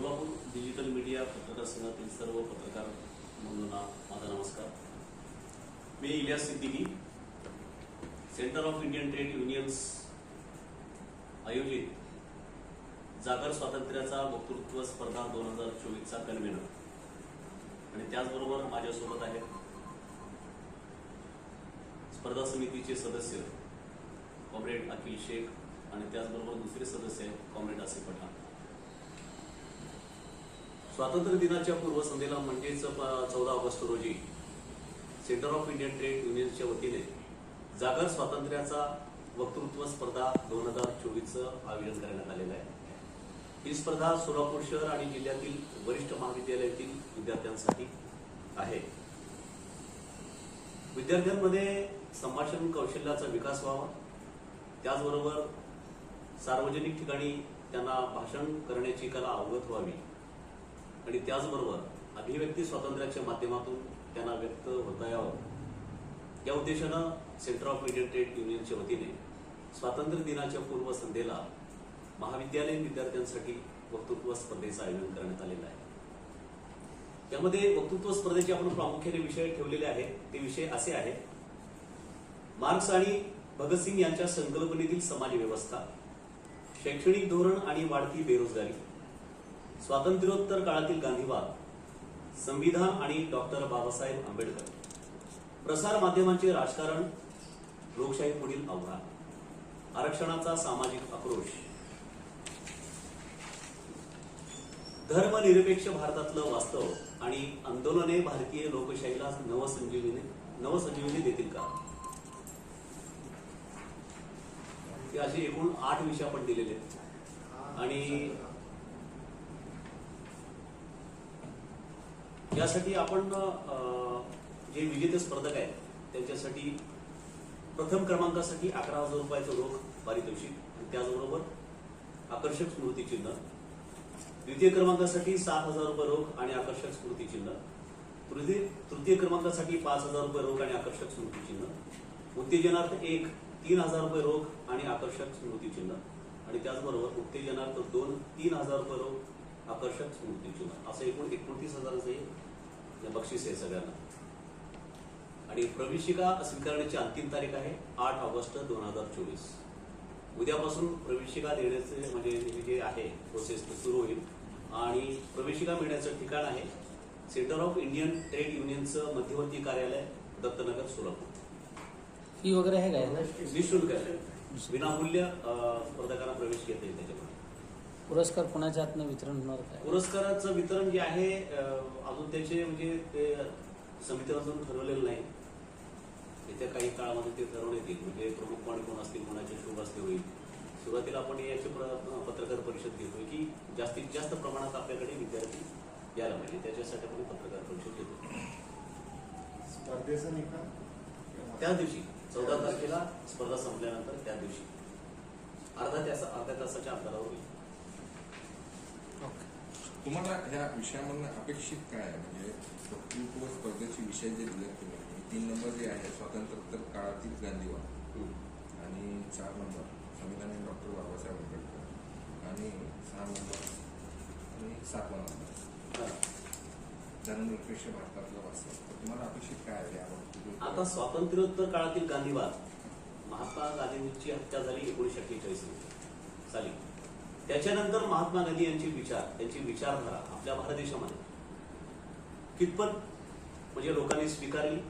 Digital media पत्रकासनातील सर्व पत्रकार बंधूंना माझा नमस्कार. मी Ilyas Siddiqui centre of Indian trade unions आयोजित जागर स्वातंत्र्याचा वक्तृत्व स्पर्धा दोन हजार चोवीसचा कन्व्हेनर. आणि त्याचबरोबर माझ्यासोबत आहेत स्पर्धा समितीचे सदस्य कॉम्रेड अखिल शेख आणि त्याचबरोबर दुसरे सदस्य आहेत कॉम्रेड आसिफ पठाण. स्वातंत्र्य दिनाच्या पूर्वसंध्येला म्हणजेच चौदा ऑगस्ट रोजी सेंटर ऑफ इंडियन ट्रेड युनियनच्या वतीने जागर स्वातंत्र्याचा वक्तृत्व स्पर्धा दोन हजार चोवीसचं आयोजन करण्यात आलेलं आहे. ही स्पर्धा सोलापूर शहर आणि जिल्ह्यातील वरिष्ठ महाविद्यालयातील विद्यार्थ्यांसाठी आहे. विद्यार्थ्यांमध्ये संभाषण कौशल्याचा विकास व्हावा. त्याचबरोबर सार्वजनिक ठिकाणी त्यांना भाषण करण्याची कला अवगत व्हावी. आणि त्याचबरोबर अभिव्यक्ती स्वातंत्र्याच्या माध्यमातून त्यांना व्यक्त होता यावं. या उद्देशानं सेंटर ऑफ इंडियन ट्रेड युनियनच्या वतीने स्वातंत्र्य दिनाच्या पूर्वसंध्येला महाविद्यालयीन विद्यार्थ्यांसाठी वक्तृत्व स्पर्धेचं आयोजन करण्यात आलेलं आहे. त्यामध्ये वक्तृत्व स्पर्धेचे आपण प्रामुख्याने विषय ठेवलेले आहेत. ते विषय असे आहेत. मार्क्स आणि भगतसिंग यांच्या संकल्पनेतील समाज व्यवस्था शैक्षणिक धोरण आणि वाढती बेरोजगारी स्वातंत्र्योत्तर काळातील गांधीवाद संविधान आणि डॉक्टर बाबासाहेब आंबेडकर. प्रसार माध्यमांचे राजकारण लोकशाही पुढील आव्हान. आरक्षणाचा सामाजिक आक्रोश. धर्मनिरपेक्ष भारतातलं वास्तव आणि आंदोलने भारतीय लोकशाहीला नवसंजीवनी नवसंजीवनी देतील का? असे एकूण आठ विषय आपण दिलेले आहेत. आणि यासाठी आपण जे विजेते स्पर्धक आहेत त्यांच्यासाठी प्रथम क्रमांकासाठी अकरा हजार रुपयाचं रोख पारितोषिक. त्याचबरोबर आकर्षक स्मृतिचिन्ह द्वितीय क्रमांकासाठी सात हजार रुपये रोख आणि आकर्षक स्मृतिचिन्ह तृतीय तृतीय क्रमांकासाठी पाच हजार रुपये रोख आणि आकर्षक स्मृतिचिन्ह उत्तेजनार्थ एक तीन हजार रुपये रोख आणि आकर्षक स्मृतिचिन्ह आणि त्याचबरोबर उत्तेजनार्थ दोन तीन हजार रुपये रोख आकर्षक स्मृतिचिन्ह असं एकूण एकोणतीस हजाराचं हे बक्षीस आहे सगळ्यांना. आणि प्रवेशिका स्वीकारण्याची अंतिम तारीख आहे आठ ऑगस्ट दोन हजार चोवीस. उद्यापासून प्रवेशिका देण्याचे म्हणजे हे जे आहे प्रोसेस ते सुरू होईल. आणि प्रवेशिका मिळण्याचं ठिकाण आहे सेंटर ऑफ इंडियन ट्रेड युनियनचं मध्यवर्ती कार्यालय दत्तनगर सोलापूर. फी वगैरे आहे काय निशुल्क आहे. विनामूल्य स्पर्धकांना प्रवेश घेता येईल त्याच्यामध्ये. पुरस्कार कोणाच्या हातनं वितरण होणार काय? पुरस्काराचं वितरण जे आहे अजून त्याचे म्हणजे ते समितीला अजून ठरवलेलं नाही. येत्या काही काळामध्ये ते ठरवण्यात येईल म्हणजे प्रमुख पाणी कोण असतील कोणाचे शुभ असते होईल. सुरुवातीला आपण याची प्र- पत्रकार परिषद घेतोय की जास्तीत जास्त प्रमाणात आपल्याकडे विद्यार्थी यायला पाहिजे. त्याच्यासाठी आपण पत्रकार परिषद घेतो स्पर्धेचा निकाल त्याच दिवशी चौदा तारखेला स्पर्धा संपल्यानंतर त्या दिवशी. अर्धा तास अर्ध्या तासाच्या अंतरावर होईल. तुम्हाला ह्या विषयामधून अपेक्षित काय आहे म्हणजे वक्तृत्व स्पर्धेचे विषय जे दिले तुम्ही तीन नंबर जे आहे स्वातंत्र्योत्तर काळातील गांधीवाद. आणि चार नंबर संविधान डॉक्टर बाबासाहेब आंबेडकर आणि सहा नंबर आणि सातवा नंबर. धर्मनिरपेक्ष भारतातलं वास्तव तर तुम्हाला अपेक्षित काय आहे या वक्तृत्व आता स्वातंत्र्योत्तर काळातील गांधीवाद महात्मा गांधींची हत्या झाली एकोणीशे अठ्ठेचाळीस साली त्याच्यानंतर महात्मा गांधी यांचे विचार त्यांची विचारधारा आपल्या भारत देशामध्ये. कितपत म्हणजे लोकांनी स्वीकारली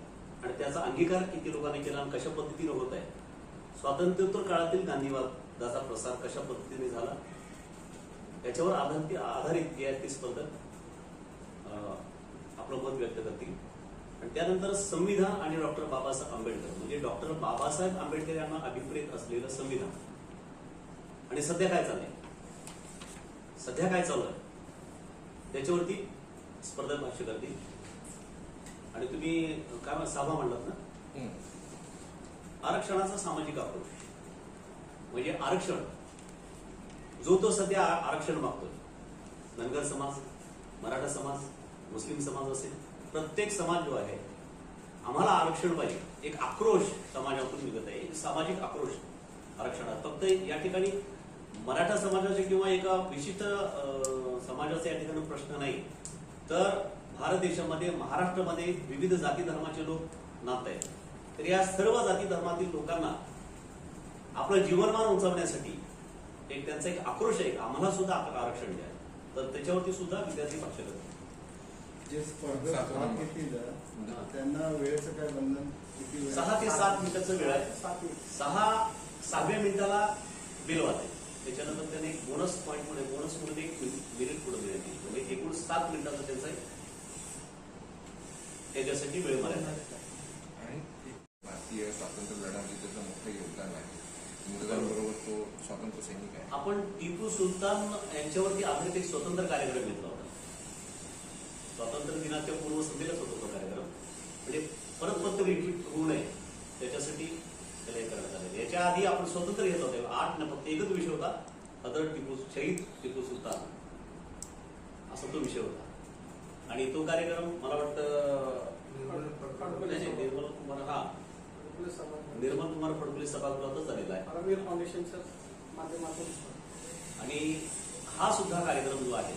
आणि त्याचा अंगीकार किती लोकांनी केला आणि कशा पद्धतीने होत आहे? स्वातंत्र्योत्तर काळातील गांधीवादाचा प्रसार कशा पद्धतीने झाला? याच्यावर आधारित आधारित जे आहेत ते स्पर्धक अं, आपलं मत व्यक्त करतील. आणि त्यानंतर संविधान आणि डॉक्टर बाबासाहेब आंबेडकर म्हणजे डॉक्टर बाबासाहेब आंबेडकर यांना अभिप्रेत असलेलं संविधान. आणि सध्या काय चाललंय? सध्या काय चालू आहे त्याच्यावरती स्पर्धक भाष्य करतील. आणि तुम्ही काय साभा म्हणलात ना. आरक्षणाचा सामाजिक आक्रोश. म्हणजे आरक्षण. जो तो सध्या आरक्षण मागतोय. धनगर समाज मराठा समाज मुस्लिम समाज असेल प्रत्येक समाज जो आहे आम्हाला आरक्षण पाहिजे. एक आक्रोश समाजातून निघत आहे. एक सामाजिक आक्रोश आरक्षणात फक्त या ठिकाणी मराठा समाजाचे किंवा एका विशिष्ट अं, समाजाचा या ठिकाणी प्रश्न नाही. तर भारत देशामध्ये महाराष्ट्रामध्ये विविध जाती धर्माचे लोक नात आहेत. तर या सर्व जाती धर्मातील लोकांना आपलं जीवनमान उंचावण्यासाठी एक त्यांचा एक आक्रोश आहे. आम्हाला सुद्धा आरक्षण द्या. तर त्याच्यावरती सुद्धा विद्यार्थी भाष्य करतात. जे स्पर्धक सात भाग नंबर. घेतील. त्यांना वेळेचं काय बंधन? किती वेळ? सहा ते सात मिनिटाचं वेळ आहे. सहा सहाव्या मिनिटाला बेल वाजते त्याच्यानंतर त्याने एक बोनस पॉईंट पुढे बोनस म्हणून एक मिनिट पुढे देण्यात म्हणजे एकूण सात मिनिटाचा त्यांचा त्याच्यासाठी वेळ मर्यादा आहे. आणि एक भारतीय स्वातंत्र्य लढ्यामध्ये त्याचं मोठं योगदान आहे. इंग्रजांबरोबर तो स्वातंत्र्य सैनिक आहे. आपण टिपू सुलतान यांच्यावरती आधारित एक स्वतंत्र कार्यक्रम घेतला होता. स्वातंत्र्य दिनाच्या पूर्वसंध्येलाच होता तो कार्यक्रम. म्हणजे परत परत रिपीट होऊ नये. त्याच्यासाठी त्याला हे करण्यात. याच्या आधी आपण स्वतंत्र घेत होते. आठ न फक्त एकच विषय होता. हजरत टिपू शहीद टिपू सुलतान. असा तो विषय होता. आणि तो कार्यक्रम मला वाटतं निर्मल कुमार हा. निर्मल कुमार फडणवीस सभागृहातच झालेला आहे. आणि हा सुद्धा कार्यक्रम जो आहे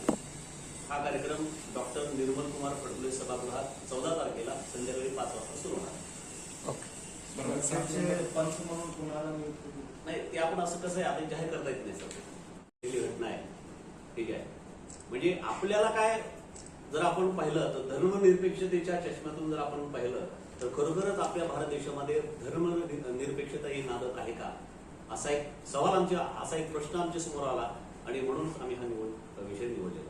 हा कार्यक्रम डॉक्टर निर्मल कुमार फडणवीस सभागृहात चौदा तारखेला संध्याकाळी पाच वाजता सुरू होणार आहे. ओके बरोबर सात त्याचे नंबर पंच म्हणून कोणाला नियुक्त नाही ते आपण असं कसं आहे आता जाहीर करता येत नाही सर घटना आहे ठीक आहे. म्हणजे आपल्याला काय जर आपण पाहिलं तर धर्मनिरपेक्षतेच्या चष्म्यातून जर आपण पाहिलं तर खरोखरच आपल्या भारत देशामध्ये धर्मनिरपेक्षता ही नादत आहे का? असा एक सवाल आमच्या असा एक प्रश्न आमच्यासमोर आला आणि म्हणून आम्ही हा निवड विषय निवडलेला.